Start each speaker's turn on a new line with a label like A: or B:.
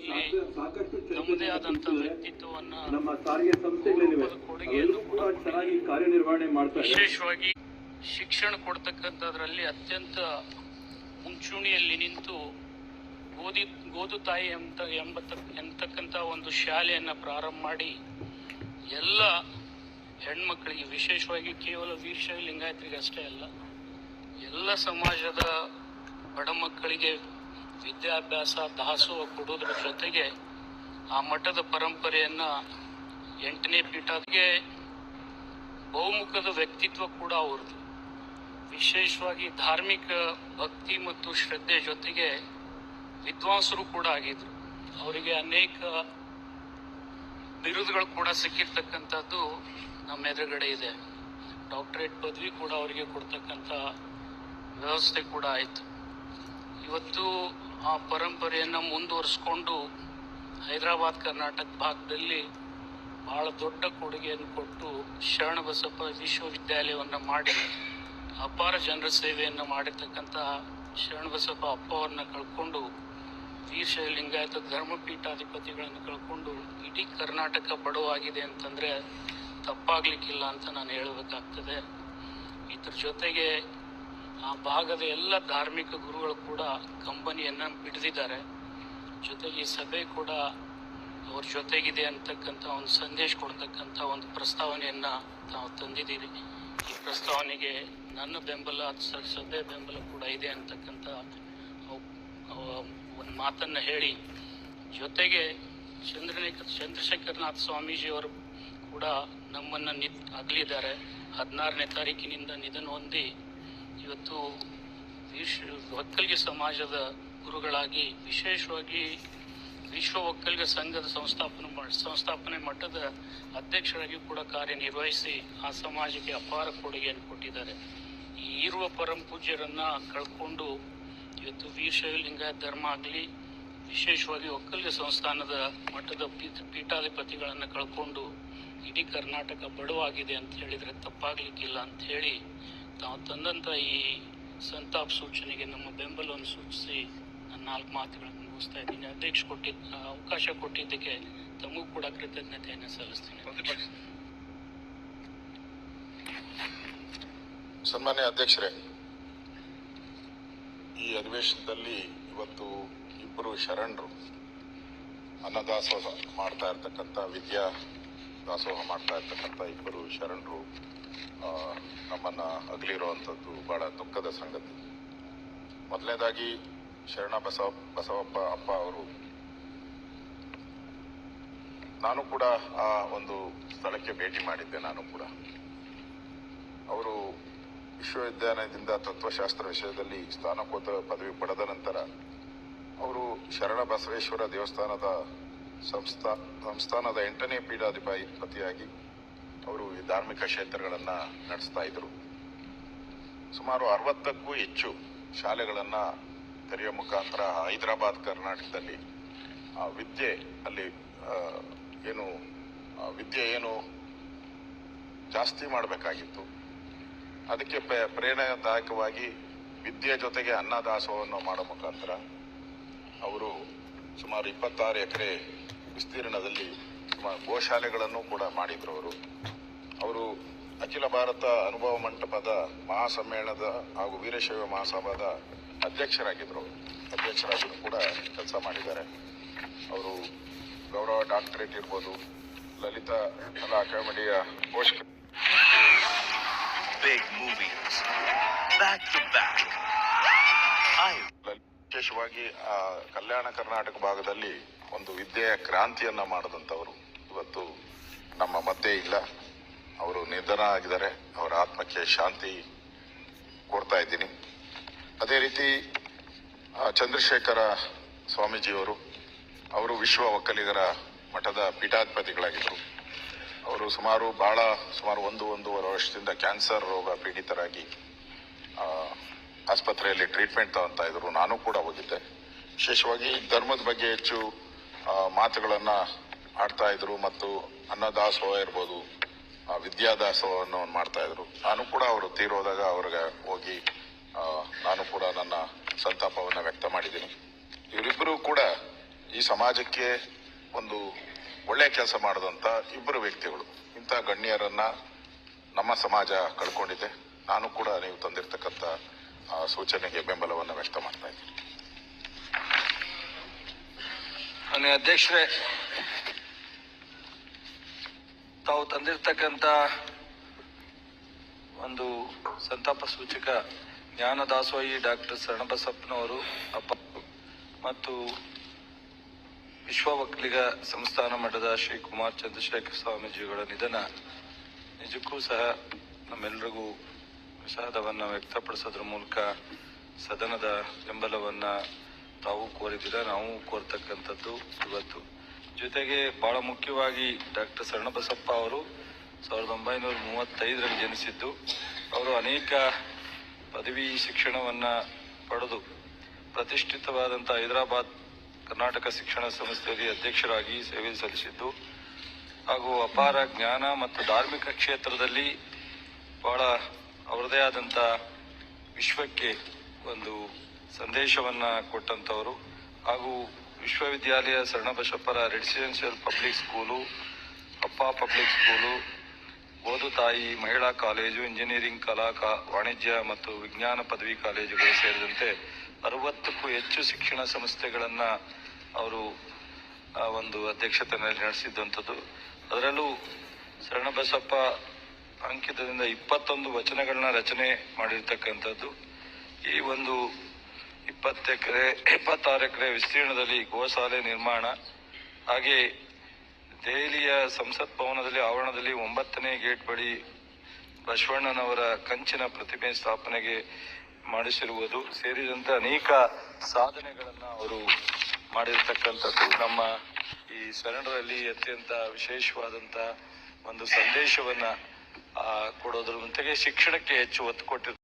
A: ತಮ್ಮದೇ
B: ಚರ್ಚೆ
A: ಆದಂತ
B: ನಡೆಸಿದ್ದಾರೆ.
A: ವ್ಯಕ್ತಿತ್ವವನ್ನ
B: ನಮ್ಮ ಸಾರಿಗೆ ಸಂಸ್ಥೆಗಳಿವೆ.
A: ಕೊಡುಗೆಯನ್ನು
B: ಕೂಡ ಚೆನ್ನಾಗಿ ಕಾರ್ಯನಿರ್ವಹಣೆ ಮಾಡ್ತಾರೆ
A: ವಿಶೇಷವಾಗಿ ಶಿಕ್ಷಣ ಕೊಡ್ತಕ್ಕಂಥದ್ರಲ್ಲಿ ಅತ್ಯಂತ ಮುಂಚೂಣಿಯಲ್ಲಿ ನಿಂತು ಗೋದಿ ಗೋದು ತಾಯಿ ಎಂತ ಎಂಬತ್ತ ಎಂಬತಕ್ಕಂಥ ಒಂದು ಶಾಲೆಯನ್ನು ಪ್ರಾರಂಭ ಮಾಡಿ ಎಲ್ಲ ಹೆಣ್ಮಕ್ಳಿಗೆ ವಿಶೇಷವಾಗಿ ಕೇವಲ ವೀರಶೈವ ಲಿಂಗಾಯತರಿಗೆ ಅಷ್ಟೇ ಅಲ್ಲ ಎಲ್ಲ ಸಮಾಜದ ಬಡ ಮಕ್ಕಳಿಗೆ ವಿದ್ಯಾಭ್ಯಾಸ, ದಾಸೋಹ ಕೊಡೋದ್ರ ಜೊತೆಗೆ ಆ ಮಠದ ಪರಂಪರೆಯನ್ನ ಎಂಟನೇ ಪೀಠಕ್ಕೆ ಬಹುಮುಖದ ವ್ಯಕ್ತಿತ್ವ ಕೂಡ ಅವ್ರದ್ದು. ವಿಶೇಷವಾಗಿ ಧಾರ್ಮಿಕ ಭಕ್ತಿ ಮತ್ತು ಶ್ರದ್ಧೆ ಜೊತೆಗೆ ವಿದ್ವಾಂಸರು ಕೂಡ ಆಗಿದ್ರು. ಅವರಿಗೆ ಅನೇಕ ಬಿರುದುಗಳು ಕೂಡ ಸಿಕ್ಕಿರ್ತಕ್ಕಂಥದ್ದು ನಮ್ಮ ಎದುರುಗಡೆ ಇದೆ. ಡಾಕ್ಟರೇಟ್ ಪದವಿ ಕೂಡ ಅವರಿಗೆ ಕೊಡ್ತಕ್ಕಂಥ ವ್ಯವಸ್ಥೆ ಕೂಡ ಆಯಿತು. ಇವತ್ತು ಆ ಪರಂಪರೆಯನ್ನು ಮುಂದುವರಿಸ್ಕೊಂಡು ಹೈದರಾಬಾದ್, ಕರ್ನಾಟಕ ಭಾಗದಲ್ಲಿ ಬಹಳ ದೊಡ್ಡ ಕೊಡುಗೆಯನ್ನು ಕೊಟ್ಟು ಶರಣ ಬಸಪ್ಪ ವಿಶ್ವವಿದ್ಯಾಲಯವನ್ನು ಮಾಡಿ ಅಪಾರ ಜನರ ಸೇವೆಯನ್ನು ಮಾಡಿರ್ತಕ್ಕಂಥ ಶರಣಬಸಪ್ಪ ಬಸಪ್ಪ ಅವ್ರನ್ನ ಕಳ್ಕೊಂಡು ವೀರಶೈವ ಲಿಂಗಾಯತ ಧರ್ಮಪೀಠಾಧಿಪತಿಗಳನ್ನು ಕಳ್ಕೊಂಡು ಇಡೀ ಕರ್ನಾಟಕ ಬಡವಾಗಿದೆ ಅಂತಂದರೆ ತಪ್ಪಾಗಲಿಕ್ಕಿಲ್ಲ ಅಂತ ನಾನು ಹೇಳಬೇಕಾಗ್ತದೆ. ಇದ್ರ ಜೊತೆಗೆ ಆ ಭಾಗದ ಎಲ್ಲ ಧಾರ್ಮಿಕ ಗುರುಗಳು ಕೂಡ ಕಂಪನಿಯನ್ನು ಬಿಡದಿದ್ದಾರೆ ಜೊತೆಗೆ ಸಭೆ ಕೂಡ ಅವ್ರ ಜೊತೆಗಿದೆ ಅಂತಕ್ಕಂಥ ಒಂದು ಸಂದೇಶ ಕೊಡ್ತಕ್ಕಂಥ ಒಂದು ಪ್ರಸ್ತಾವನೆಯನ್ನು ತಾವು ತಂದಿದ್ದೀರಿ. ಈ ಪ್ರಸ್ತಾವನೆಗೆ ನನ್ನ ಬೆಂಬಲ ಸ- ಸಭೆ ಬೆಂಬಲ ಕೂಡ ಇದೆ ಅಂತಕ್ಕಂಥ ಒಂದು ಮಾತನ್ನು ಹೇಳಿ. ಜೊತೆಗೆ ಚಂದ್ರನೇಕ, ಚಂದ್ರಶೇಖರನಾಥ್ ಸ್ವಾಮೀಜಿಯವರು ಕೂಡ ನಮ್ಮನ್ನು ನಿ ಅಗಲಿದ್ದಾರೆ. ಹದಿನಾರನೇ ತಾರೀಕಿನಿಂದ ನಿಧನ ಹೊಂದಿ ಇವತ್ತು ವಿಶ್ ಒಕ್ಕಲಿಗ ಸಮಾಜದ ಗುರುಗಳಾಗಿ ವಿಶೇಷವಾಗಿ ವಿಶ್ವ ಒಕ್ಕಲಿಗ ಸಂಘದ ಸಂಸ್ಥಾಪನ ಸಂಸ್ಥಾಪನೆ ಮಟ್ಟದ ಅಧ್ಯಕ್ಷರಾಗಿ ಕೂಡ ಕಾರ್ಯನಿರ್ವಹಿಸಿ ಆ ಸಮಾಜಕ್ಕೆ ಅಪಾರ ಕೊಡುಗೆಯನ್ನು ಕೊಟ್ಟಿದ್ದಾರೆ. ಈ ಇರುವ ಪರಂ ಪೂಜ್ಯರನ್ನು ಕಳ್ಕೊಂಡು ಇವತ್ತು ವೀರಶೈವಲಿಂಗ ಧರ್ಮ ಆಗಲಿ, ವಿಶೇಷವಾಗಿ ಒಕ್ಕಲಿಗ ಸಂಸ್ಥಾನದ ಪೀಠ ಪೀಠಾಧಿಪತಿಗಳನ್ನು ಕಳ್ಕೊಂಡು ಇಡೀ ಕರ್ನಾಟಕ ಬಡವಾಗಿದೆ ಅಂತ ಹೇಳಿದರೆ ತಪ್ಪಾಗ್ಲಿಕ್ಕಿಲ್ಲ ಅಂತ ಹೇಳಿ ತಾವು ತಂದಂಥ ಈ ಸಂತಾಪ ಸೂಚನೆಗೆ ನಮ್ಮ ಬೆಂಬಲವನ್ನು ಸೂಚಿಸಿ ನನ್ನ ನಾಲ್ಕು ಮಾತುಗಳನ್ನು ಮುಗಿಸ್ತಾ ಇದ್ದೀನಿ. ಅಧ್ಯಕ್ಷ ಕೊಟ್ಟಿದ್ದ ಅವಕಾಶ ಕೊಟ್ಟಿದ್ದಕ್ಕೆ ತಮಗೂ ಕೂಡ ಕೃತಜ್ಞತೆಯನ್ನು ಸಲ್ಲಿಸ್ತೀನಿ.
C: ಸನ್ಮಾನ್ಯ ಅಧ್ಯಕ್ಷರೇ, ಈ ಅಧಿವೇಶನದಲ್ಲಿ ಇವತ್ತು ಇಬ್ಬರು ಶರಣರು ಅನ್ನದಾಸೋಹ ಮಾಡ್ತಾ ಇರ್ತಕ್ಕಂಥ, ವಿದ್ಯಾ ದಾಸೋಹ ಮಾಡ್ತಾ ಇರ್ತಕ್ಕಂಥ ಇಬ್ಬರು ಶರಣರು ನಮ್ಮನ್ನ ಅಗಲಿರುವಂಥದ್ದು ಭಾಳ ದುಃಖದ ಸಂಗತಿ. ಮೊದಲನೇದಾಗಿ ಶರಣ ಬಸವ, ಬಸವಪ್ಪ ಅಪ್ಪ ಅವರು, ನಾನು ಕೂಡ ಆ ಒಂದು ಸ್ಥಳಕ್ಕೆ ಭೇಟಿ ಮಾಡಿದ್ದೆ ನಾನು ಕೂಡ. ಅವರು ವಿಶ್ವವಿದ್ಯಾಲಯದಿಂದ ತತ್ವಶಾಸ್ತ್ರ ವಿಷಯದಲ್ಲಿ ಸ್ನಾನಕೋತ್ತರ ಪದವಿ ಪಡೆದ ನಂತರ ಅವರು ಶರಣ ಬಸವೇಶ್ವರ ದೇವಸ್ಥಾನದ ಸಂಸ್ಥಾ, ಸಂಸ್ಥಾನದ ಎಂಟನೇ ಪೀಠಾಧಿಪತಿಯಾಗಿ ಅವರು ಈ ಧಾರ್ಮಿಕ ಕ್ಷೇತ್ರಗಳನ್ನು ನಡೆಸ್ತಾ ಇದ್ರು. ಸುಮಾರು ಅರವತ್ತಕ್ಕೂ ಹೆಚ್ಚು ಶಾಲೆಗಳನ್ನು ತೆರೆಯುವ ಮುಖಾಂತರ ಹೈದರಾಬಾದ್ ಕರ್ನಾಟಕದಲ್ಲಿ, ಆ ವಿದ್ಯೆ ಅಲ್ಲಿ ಏನು ವಿದ್ಯೆ ಏನು ಜಾಸ್ತಿ ಮಾಡಬೇಕಾಗಿತ್ತು. ಅದಕ್ಕೆ ಪ್ರೆ- ಪ್ರೇರಣಾದಾಯಕವಾಗಿ ವಿದ್ಯೆ ಜೊತೆಗೆ ಅನ್ನದಾಸೋಹವನ್ನು ಮಾಡೋ ಮುಖಾಂತರ ಅವರು ಸುಮಾರು ಇಪ್ಪತ್ತಾರು ಎಕರೆ ವಿಸ್ತೀರ್ಣದಲ್ಲಿ ಸುಮಾರು ಗೋಶಾಲೆಗಳನ್ನು ಕೂಡ ಮಾಡಿದ್ರು ಅವರು. ಅವರು ಅಖಿಲ ಭಾರತ ಅನುಭವ ಮಂಟಪದ ಮಹಾಸಮ್ಮೇಳನದ ಹಾಗೂ ವೀರಶೈವ ಮಹಾಸಭಾದ ಅಧ್ಯಕ್ಷರಾಗಿದ್ದರು ಅಧ್ಯಕ್ಷರಾಗಿ ಕೂಡ ಕೆಲಸ ಮಾಡಿದ್ದಾರೆ. ಅವರು ಗೌರವ ಡಾಕ್ಟರೇಟ್ ಇರ್ಬೋದು ಲಲಿತಾ ಕಲಾ ಅಕಾಡೆಮಿಯ ಪೋಷಕ ವಿಶೇಷವಾಗಿ ಆ ಕಲ್ಯಾಣ ಕರ್ನಾಟಕ ಭಾಗದಲ್ಲಿ ಒಂದು ವಿದ್ಯೆಯ ಕ್ರಾಂತಿಯನ್ನ ಮಾಡಿದಂಥವರು ಇವತ್ತು ನಮ್ಮ ಮಧ್ಯೆ ಇಲ್ಲ. ಅವರು ನಿಧನ ಆಗಿದ್ದಾರೆ, ಅವರ ಆತ್ಮಕ್ಕೆ ಶಾಂತಿ ಕೊಡ್ತಾ ಇದ್ದೀನಿ. ಅದೇ ರೀತಿ ಚಂದ್ರಶೇಖರ ಸ್ವಾಮೀಜಿಯವರು, ಅವರು ವಿಶ್ವ ಒಕ್ಕಲಿಗರ ಮಠದ ಪೀಠಾಧಿಪತಿಗಳಾಗಿದ್ದರು. ಅವರು ಸುಮಾರು, ಬಹಳ ಸುಮಾರು ಒಂದು, ಒಂದೂವರೆ ವರ್ಷದಿಂದ ಕ್ಯಾನ್ಸರ್ ರೋಗ ಪೀಡಿತರಾಗಿ ಆಸ್ಪತ್ರೆಯಲ್ಲಿ ಟ್ರೀಟ್ಮೆಂಟ್ ತಗೊತಾ ಇದ್ರು ನಾನು ಕೂಡ ಹೋಗಿದ್ದೆ. ವಿಶೇಷವಾಗಿ ಧರ್ಮದ ಬಗ್ಗೆ ಹೆಚ್ಚು ಮಾತುಗಳನ್ನು ಆಡ್ತಾ ಇದ್ರು ಮತ್ತು ಅನ್ನದಾಸೋಹ ಇರ್ಬೋದು. ವಿದ್ಯಾದಾಸೋಹವನ್ನು ಮಾಡ್ತಾ ಇದ್ರು. ನಾನು ಕೂಡ ಅವರು ತೀರೋದಾಗ ಅವ್ರಿಗೆ ಹೋಗಿ ನಾನು ಕೂಡ ನನ್ನ ಸಂತಾಪವನ್ನು ವ್ಯಕ್ತ ಮಾಡಿದ್ದೀನಿ. ಇವರಿಬ್ಬರು ಕೂಡ ಈ ಸಮಾಜಕ್ಕೆ ಒಂದು ಒಳ್ಳೆ ಕೆಲಸ ಮಾಡಿದಂಥ ಇಬ್ಬರು ವ್ಯಕ್ತಿಗಳು. ಇಂಥ ಗಣ್ಯರನ್ನು ನಮ್ಮ ಸಮಾಜ ಕಳ್ಕೊಂಡಿದೆ. ನಾನು ಕೂಡ ನೀವು ತಂದಿರತಕ್ಕಂಥ ಸೂಚನೆಗೆ ಬೆಂಬಲವನ್ನು ವ್ಯಕ್ತ ಮಾಡ್ತಾ ಇದ್ದೀನಿ.
D: ಅಧ್ಯಕ್ಷರೇ ತಾವು ತಂದಿರತಕ್ಕಂಥ ಒಂದು ಸಂತಾಪ ಸೂಚಕ ಜ್ಞಾನ ದಾಸೋಹಿ ಡಾಕ್ಟರ್ ಶರಣಬಸಪ್ಪನವರು, ಅಪ್ಪ ಮತ್ತು ವಿಶ್ವ ಒಕ್ಕಲಿಗ ಸಂಸ್ಥಾನ ಮಠದ ಶ್ರೀ ಕುಮಾರ್ ಚಂದ್ರಶೇಖರ್ ಸ್ವಾಮೀಜಿಗಳ ನಿಧನ. ನಿಜಕ್ಕೂ ಸಹ ನಮ್ಮೆಲ್ಲರಿಗೂ ವಿಷಾದವನ್ನು ವ್ಯಕ್ತಪಡಿಸೋದ್ರ ಮೂಲಕ ಸದನದ ಬೆಂಬಲವನ್ನು ತಾವು ಕೋರಿದ್ದೀರ. ನಾವು ಕೋರ್ತಕ್ಕಂಥದ್ದು ಇವತ್ತು ಜೊತೆಗೆ ಬಹಳ ಮುಖ್ಯವಾಗಿ ಡಾಕ್ಟರ್ ಶರಣಬಸಪ್ಪ ಅವರು ಸಾವಿರದ ಒಂಬೈನೂರ ಮೂವತ್ತೈದರಲ್ಲಿ ಜನಿಸಿದ್ದು, ಅವರು ಅನೇಕ ಪದವಿ ಶಿಕ್ಷಣವನ್ನು ಪಡೆದು ಪ್ರತಿಷ್ಠಿತವಾದಂಥ ಹೈದರಾಬಾದ್ ಕರ್ನಾಟಕ ಶಿಕ್ಷಣ ಸಂಸ್ಥೆಯಲ್ಲಿ ಅಧ್ಯಕ್ಷರಾಗಿ ಸೇವೆ ಸಲ್ಲಿಸಿದ್ದು, ಹಾಗೂ ಅಪಾರ ಜ್ಞಾನ ಮತ್ತು ಧಾರ್ಮಿಕ ಕ್ಷೇತ್ರದಲ್ಲಿ ಬಹಳ ಅವರದೇ ಆದಂಥ ವಿಶ್ವಕ್ಕೆ ಒಂದು ಸಂದೇಶವನ್ನ ಕೊಟ್ಟಂತವರು ಹಾಗೂ ವಿಶ್ವವಿದ್ಯಾಲಯ ಶರಣಬಸಪ್ಪರ ರೆಸಿಡೆನ್ಷಿಯಲ್ ಪಬ್ಲಿಕ್ ಸ್ಕೂಲು ಅಪ್ಪ ಪಬ್ಲಿಕ್ ಸ್ಕೂಲು ಓದು ತಾಯಿ, ಮಹಿಳಾ ಕಾಲೇಜು ಇಂಜಿನಿಯರಿಂಗ್ ಕಲಾ ವಾಣಿಜ್ಯ ಮತ್ತು ವಿಜ್ಞಾನ ಪದವಿ ಕಾಲೇಜುಗಳು ಸೇರಿದಂತೆ ಅರವತ್ತಕ್ಕೂ ಹೆಚ್ಚು ಶಿಕ್ಷಣ ಸಂಸ್ಥೆಗಳನ್ನು ಅವರು ಒಂದು ಅಧ್ಯಕ್ಷತೆಯಲ್ಲಿ ನಡೆಸಿದ್ದಂಥದ್ದು ಅದರಲ್ಲೂ ಶರಣಬಸಪ್ಪ ಅಂಕಿತದಿಂದ ಇಪ್ಪತ್ತೊಂದು ವಚನಗಳನ್ನ ರಚನೆ ಮಾಡಿರ್ತಕ್ಕಂಥದ್ದು. ಈ ಒಂದು ಇಪ್ಪತ್ತು ಎಕರೆ, ಇಪ್ಪತ್ತಾರು ಎಕರೆ ವಿಸ್ತೀರ್ಣದಲ್ಲಿ ಗೋಶಾಲೆ ನಿರ್ಮಾಣ. ಹಾಗೆ ದೆಹಲಿಯ ಸಂಸತ್ ಭವನದಲ್ಲಿ ಆವರಣದಲ್ಲಿ ಒಂಬತ್ತನೇ ಗೇಟ್ ಬಳಿ ಬಸವಣ್ಣನವರ ಕಂಚಿನ ಪ್ರತಿಮೆ ಸ್ಥಾಪನೆಗೆ ಮಾಡಿಸಿರುವುದು. ಸೇರಿದಂತೆ ಅನೇಕ ಸಾಧನೆಗಳನ್ನು ಅವರು ಮಾಡಿರ್ತಕ್ಕಂಥದ್ದು. ನಮ್ಮ ಈ ಶರಣರಲ್ಲಿ ಅತ್ಯಂತ ವಿಶೇಷವಾದಂತ ಒಂದು ಸಂದೇಶವನ್ನ ಕೊಡೋದ್ರ ಜೊತೆಗೆ ಶಿಕ್ಷಣಕ್ಕೆ ಹೆಚ್ಚು ಒತ್ತು ಕೊಟ್ಟಿರ್ತಾರೆ